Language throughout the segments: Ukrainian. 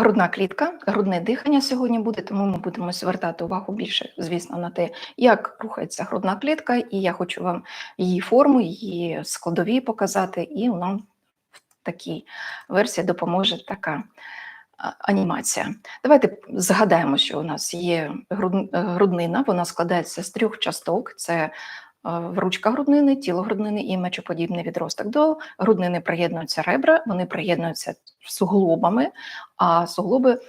Грудна клітка, грудне дихання сьогодні буде, тому ми будемо звертати увагу більше, звісно, на те, як рухається грудна клітка, і я хочу вам її форму, її складові показати, і нам в такій версії допоможе така анімація. Давайте згадаємо, що у нас є груднина, вона складається з трьох часток: це ручка груднини, тіло груднини і мечоподібний відросток. До груднини приєднуються ребра, вони приєднуються суглобами, а суглоби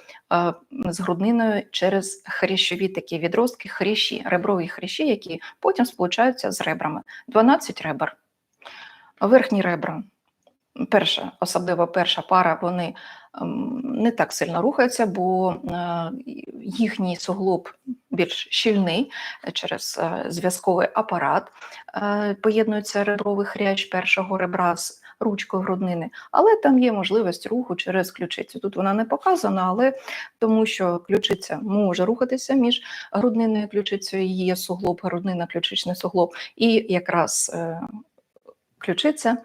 з грудниною через хрящові такі відростки, хрящі, реброві хрящі, які потім сполучаються з ребрами. 12 ребер. Верхні ребра, перша, особливо перша пара, вони ем, не так сильно рухаються, бо е, їхній суглоб більш щільний е, через е, зв'язковий апарат. Поєднується ребровий хрящ першого ребра з ручкою груднини, але там є можливість руху через ключицю. Тут вона не показана, але тому що ключиця може рухатися між грудниною і ключицею, є суглоб, груднина, ключичний суглоб, і якраз ключиця,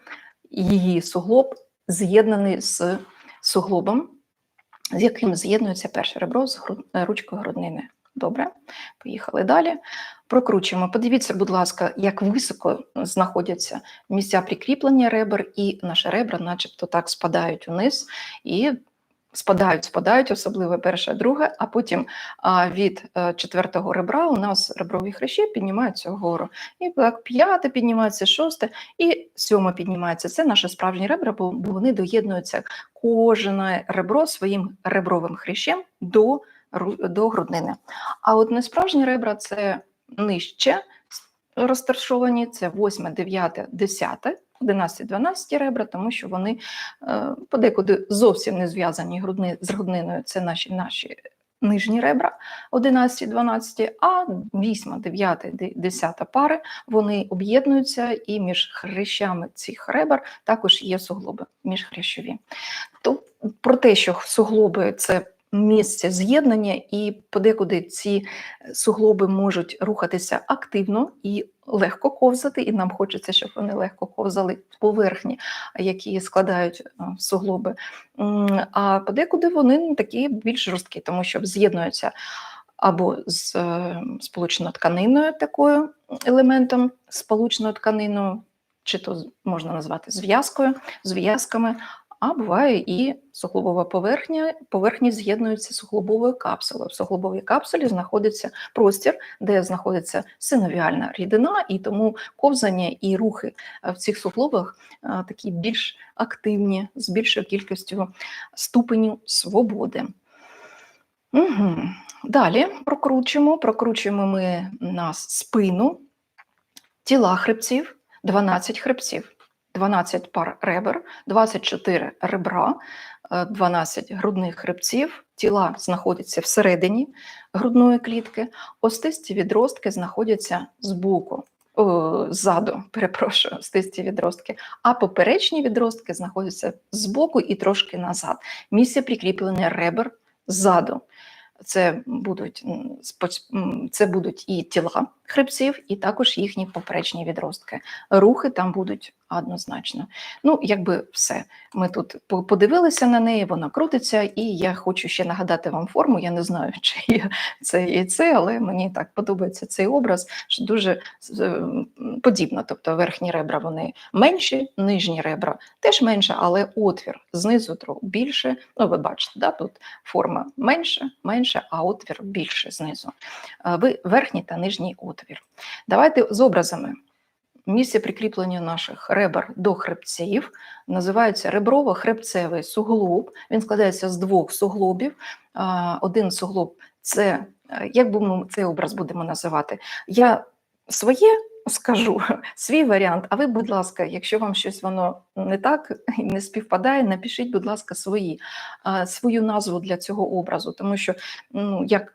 її суглоб з'єднаний з суглобом, з яким з'єднується перше ребро з е, ручкою груднини. Добре, поїхали далі. Прокручуємо. Подивіться, будь ласка, як високо знаходяться місця прикріплення ребер, і наші ребра, начебто, так спадають униз і спадають, спадають, особливо перше, друге, а потім а, від е, четвертого ребра у нас реброві хрящі піднімаються вгору. І так п'яте піднімається, шосте і сьоме піднімається. Це наші справжні ребра, бо вони доєднуються кожне ребро своїм ребровим хрящем до, до груднини. А от несправжні ребра це нижче розташовані, це 8, 9, 10, 11, 12 ребра, тому що вони е, подекуди зовсім не зв'язані грудни, з грудниною. Це наші, наші нижні ребра 11, 12, а 8, 9, 10 пари вони об'єднуються і між хрящами цих ребер також є суглоби міжхрящові. То про те, що суглоби це місце з'єднання, і подекуди ці суглоби можуть рухатися активно і легко ковзати, і нам хочеться, щоб вони легко ковзали поверхні, які складають е, суглоби. А подекуди вони ну, такі більш жорсткі, тому що з'єднуються або з е, сполучною тканиною, такою елементом сполучною тканиною, чи то можна назвати зв'язкою, зв'язками, а буває і суглобова поверхня, поверхні з'єднуються з суглобовою капсулою. В суглобовій капсулі знаходиться простір, де знаходиться синовіальна рідина, і тому ковзання і рухи е, в цих суглобах е, такі більш активні, з більшою кількістю ступенів свободи. Угу. Далі прокручуємо. Прокручуємо ми на спину тіла хребців, 12 хребців, 12 пар ребер, 24 ребра, е, 12 грудних хребців. Тіла знаходяться всередині грудної клітки, остисті відростки знаходяться збоку. О, ззаду, перепрошую, стисті відростки, а поперечні відростки знаходяться збоку і трошки назад. Місце прикріплення ребер ззаду. Це будуть, це будуть і тіла хребців, і також їхні поперечні відростки. Рухи там будуть однозначно. Ну, якби все. Ми тут подивилися на неї, вона крутиться, і я хочу ще нагадати вам форму. Я не знаю, чи є це і це, але мені так подобається цей образ, що дуже подібно. Тобто верхні ребра вони менші, нижні ребра теж менше, але отвір знизу трохи більше. Ну, ви бачите, да, тут форма менше, менше, а отвір більше знизу. Верхній та нижній отвір. Давайте з образами. Місце прикріплення наших ребер до хребців називається реброво-хребцевий суглоб. Він складається з двох суглобів. Один суглоб це е, як би ми цей образ будемо називати? Я своє скажу, свій варіант. А ви, будь ласка, якщо вам щось воно не так і не співпадає, напишіть, будь ласка, свої, свою назву для цього образу, тому що ну, як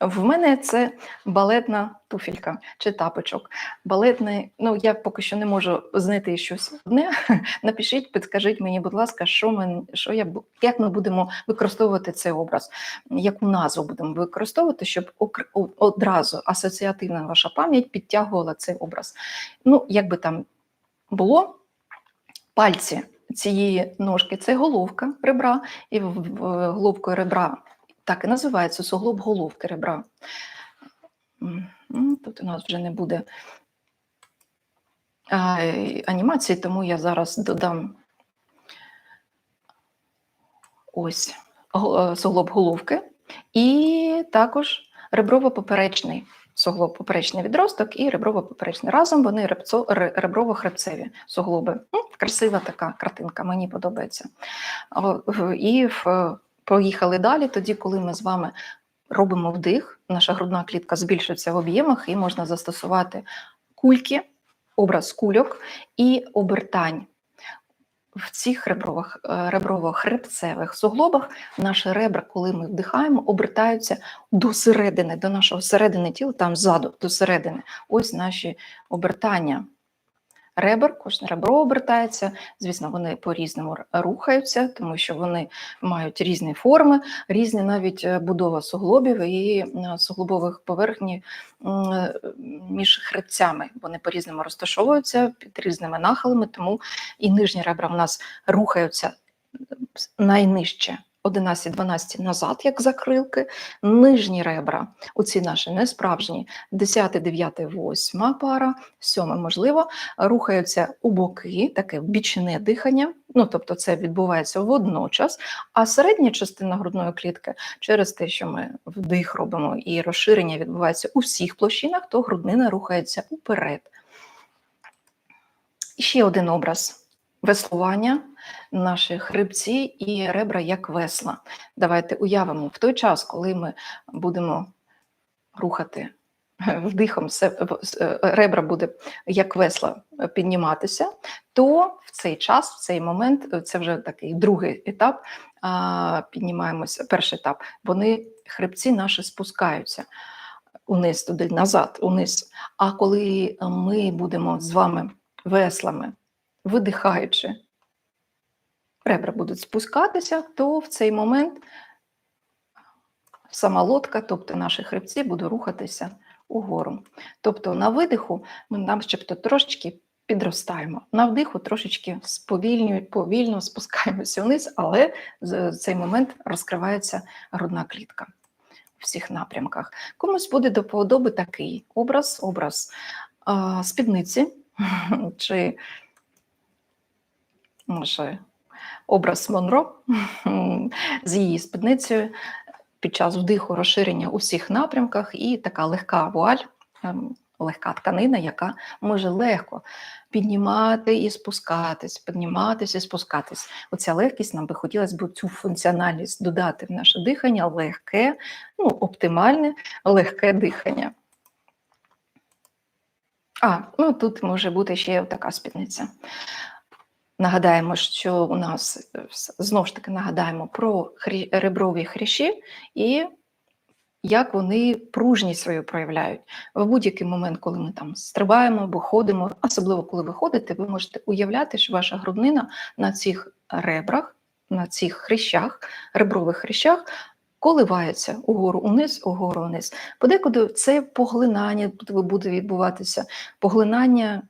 в мене це балетна туфелька чи тапочок. Балетний, ну я поки що не можу знайти щось одне. Напишіть, підкажіть мені, будь ласка, що ми, що я як ми будемо використовувати цей образ, яку назву будемо використовувати, щоб одразу асоціативна ваша пам'ять підтягувала цей образ. Ну, як би там було, пальці цієї ножки це головка ребра, і головкою ребра так і називається суглоб головки ребра. М, Тут у нас вже не буде анімації, тому я зараз додам ось е, суглоб головки і також реброво-поперечний суглоб поперечний відросток і реброво-поперечний. Разом вони реброво-хребцеві суглоби. Красива така картинка, мені подобається. І в, поїхали далі, тоді, коли ми з вами робимо вдих, наша грудна клітка збільшується в об'ємах і можна застосувати кульки, образ кульок і обертань. В цих ребрових, е, реброво-хребцевих суглобах наші ребра, коли ми вдихаємо, обертаються до середини, до нашого середини тіла, там ззаду, до середини. Ось наші обертання ребер, кожне ребро обертається. Звісно, вони по-різному рухаються, тому що вони мають різні форми, різні навіть е, будова суглобів і е, суглобових поверхні е, між хребцями. Вони по-різному розташовуються під різними нахилами, тому і нижні ребра в нас рухаються найнижче 11-12 назад, як закрилки, нижні ребра, оці наші несправжні, 10, 9, 8 пара, 7 можливо, рухаються у боки, таке бічне дихання, ну тобто це відбувається водночас, а середня частина грудної клітки через те, що ми вдих робимо і розширення відбувається у всіх площинах, то груднина рухається уперед. Ще один образ веслування наші хребці і ребра як весла. Давайте уявимо в той час, коли ми будемо рухати вдихом, е, ребра буде як весла підніматися, то в цей час, в цей момент, е, це вже такий другий етап. Піднімаємося, перший етап, вони хребці наші спускаються униз туди, назад, униз. А коли ми будемо з вами веслами, видихаючи, ребра будуть спускатися, то в цей момент сама лодка, тобто наші хребці, буде рухатися угору. Тобто на видиху ми начебто трошечки підростаємо, на вдиху трошечки повільно спускаємося вниз, але в цей момент розкривається грудна клітка у всіх напрямках. Комусь буде до вподоби такий образ, образ а, спідниці чи може образ Монро з її спідницею під час вдиху розширення у всіх напрямках і така легка вуаль, ем, легка тканина, яка може легко піднімати і спускатись, підніматись і спускатись. Оця легкість нам би хотілося б цю функціональність додати в наше дихання, легке, ну, оптимальне, легке дихання. А, ну тут може бути ще така спідниця. Нагадаємо, що у нас е, знову ж таки нагадаємо про хрі... реброві хрящі і як вони пружність свою проявляють. В будь-який момент, коли ми там стрибаємо або ходимо, особливо коли ви ходите, ви можете уявляти, що ваша груднина на цих ребрах, на цих хрящах, ребрових хрящах, коливається угору униз, угору вниз. Подекуди це поглинання буде- відбуватися, поглинання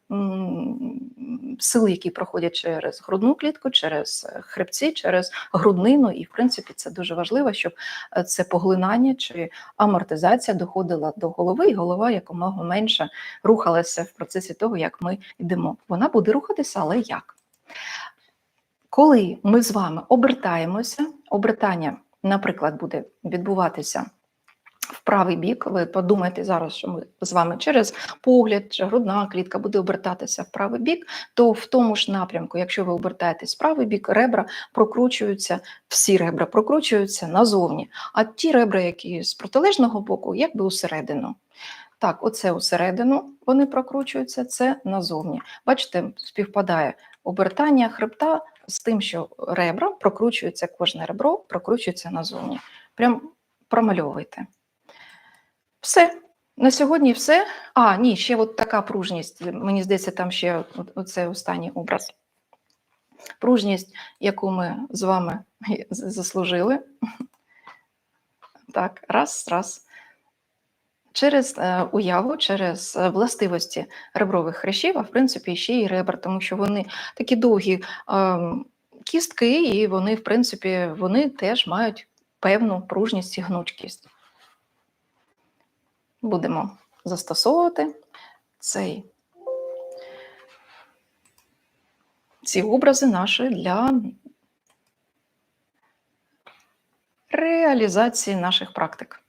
сил, які проходять через грудну клітку, через е, хребці, через груднину. І, в принципі, це дуже важливо, щоб е, це поглинання чи амортизація доходила до голови, і голова якомога менше рухалася в процесі того, як ми йдемо. Вона буде рухатися, але як? Коли ми з вами обертаємося, обертання, наприклад, буде відбуватися в правий бік, ви подумайте зараз, що ми з вами через погляд, чи грудна клітка буде обертатися в правий бік, то в тому ж напрямку, якщо ви обертаєтесь в правий бік, ребра прокручуються, всі ребра прокручуються назовні, а ті ребра, які з протилежного боку, якби усередину. Так, оце усередину вони прокручуються, це назовні. Бачите, співпадає обертання хребта з тим, що ребра прокручуються, кожне ребро прокручується назовні. Прям промальовуйте. Все. На сьогодні все. А, ні, ще от така пружність. Мені здається, там ще от- оце останній образ. Пружність, яку ми з вами заслужили. Так, раз, раз. Через е, уяву, через е, властивості ребрових хрящів, а в принципі ще й ребер, тому що вони такі довгі ем, кістки, і вони, в принципі, вони теж мають певну пружність і гнучкість. Будемо застосовувати цей, ці образи наші для реалізації наших практик.